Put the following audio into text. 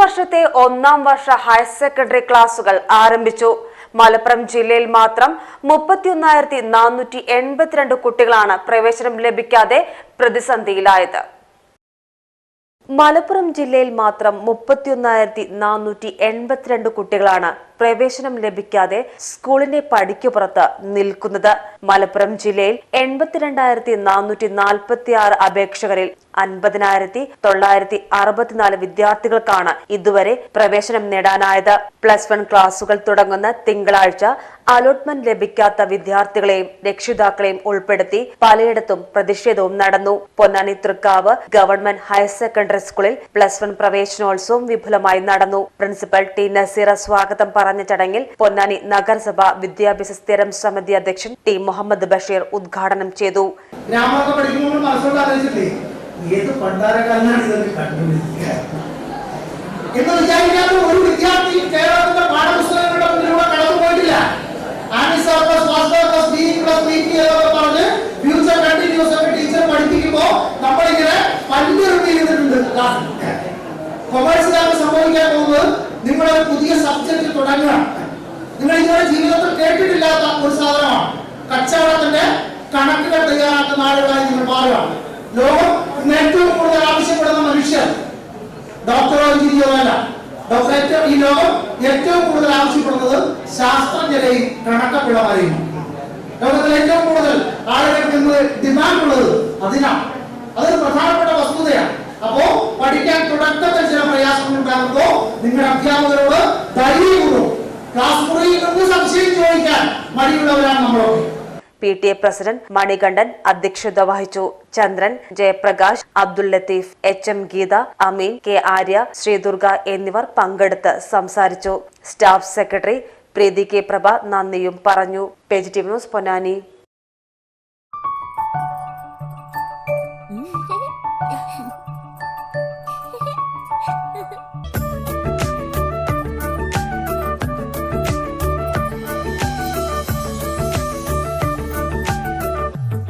വർഷത്തെ ഒന്നാം വർഷ higher secondary ക്ലാസുകൾ ആരംഭിച്ചു. മലപ്പുറം ജില്ലയിൽ മാത്രം മുപ്പത്തിയൊന്നായിരത്തി നാനൂറ്റി എൺപത്തിരണ്ട് കുട്ടികളാണ് പ്രവേശനം ലഭിക്കാതെ പ്രതിസന്ധിയിലായത്. മലപ്പുറം ജില്ലയിൽ മാത്രം മുപ്പത്തിയൊന്നായിരത്തി നാനൂറ്റി എൺപത്തിരണ്ട് കുട്ടികളാണ് പ്രവേശനം ലഭിക്കാതെ സ്കൂളിന്റെ പടിക്കുപുറത്ത് നിൽക്കുന്നത്. മലപ്പുറം ജില്ലയിൽ എൺപത്തിരണ്ടായിരത്തി നാനൂറ്റി നാൽപ്പത്തി ആറ് അപേക്ഷകരിൽ അൻപതിനായിരത്തി തൊള്ളായിരത്തി അറുപത്തിനാല് വിദ്യാർത്ഥികൾക്കാണ് ഇതുവരെ പ്രവേശനം നേടാനായത്. പ്ലസ് വൺ ക്ലാസുകൾ തുടങ്ങുന്ന തിങ്കളാഴ്ച അലോട്ട്മെന്റ് ലഭിക്കാത്ത വിദ്യാർത്ഥികളെയും രക്ഷിതാക്കളെയും ഉൾപ്പെടുത്തി പലയിടത്തും പ്രതിഷേധവും നടന്നു. Ponnani Thrikkavu government higher secondary സ്കൂളിൽ പ്ലസ് വൺ പ്രവേശനോത്സവം വിപുലമായി നടന്നു. പ്രിൻസിപ്പൽ ടി നസീറ സ്വാഗതം പറഞ്ഞ ചടങ്ങിൽ പൊന്നാനി നഗരസഭ വിദ്യാഭ്യാസ സ്ഥിരം സമിതി അധ്യക്ഷൻ ടി മുഹമ്മദ് ബഷീർ ഉദ്ഘാടനം ചെയ്തു. ഏത് പണ്ടാരക്കാരനാണ് ഇതൊക്കെ കണ്ടുപിടിക്കുക? എന്ന് വിചാരിക്കാത്ത ഒരു വിദ്യാർത്ഥി കേരളത്തിന്റെ പാഠപുസ്തകങ്ങളുടെ മുന്നിലൂടെ കടന്നു പോയിട്ടില്ല. പറഞ്ഞ് ഫ്യൂച്ചർ കണ്ടിന്യൂസ് ഒക്കെ ടീച്ചർ പഠിപ്പിക്കുമ്പോ നമ്മളിങ്ങനെ പല്ലെറിഞ്ഞ് ചെയ്തിട്ടുണ്ട് ക്ലാസ്സിൽ കൊമേഴ്സിലാണ് സംഭവിക്കാൻ പോകുന്നത് നിങ്ങളൊരു പുതിയ സബ്ജക്ട് തുടങ്ങുക. നിങ്ങൾ ഇതുവരെ ജീവിതത്തിൽ കേട്ടിട്ടില്ലാത്ത ഒരു സാധനമാണ്. കച്ചവടത്തിന്റെ കണക്കുകൾ തയ്യാറാക്കുന്ന ആളുകളായി നിങ്ങൾ മാറുകയാണ് ലോകം ഏറ്റവും കൂടുതൽ ആവശ്യപ്പെടുന്ന മനുഷ്യർ ഡോക്ടറോ എഞ്ചിനീയറോ അല്ല ഈ ലോകം ഏറ്റവും കൂടുതൽ ആവശ്യപ്പെടുന്നത് ശാസ്ത്രജ്ഞരെയും കണക്കപ്പിള്ളമാരെയും ലോകത്തിൽ ഏറ്റവും കൂടുതൽ ആളുകൾക്ക് ഇന്ന് ഡിമാൻഡ് ഉള്ളത് അതിനാണ്. അതൊരു പ്രധാനപ്പെട്ട വസ്തുതയാണ്. അപ്പോ പഠിക്കാൻ തുടക്കത്തിൽ ചില പ്രയാസങ്ങൾ ഉണ്ടാകുമ്പോ നിങ്ങളുടെ അധ്യാപകരോട് ധൈര്യപൂർവം ക്ലാസ് മുറിയിൽ നിന്ന് സംശയം ചോദിക്കാൻ മടിയുള്ളവരാണ് നമ്മളൊക്കെ. P T A president Manikandan അധ്യക്ഷത വഹിച്ചു. Chandran Jayaprakash Abdul Latheef H M Geetha Ameen K Arya Sreedurga എന്നിവർ പങ്കെടുത്ത് സംസാരിച്ചു. Staff secretary Preethi K Prabha നന്ദിയും പറഞ്ഞു. Page T news Ponnani.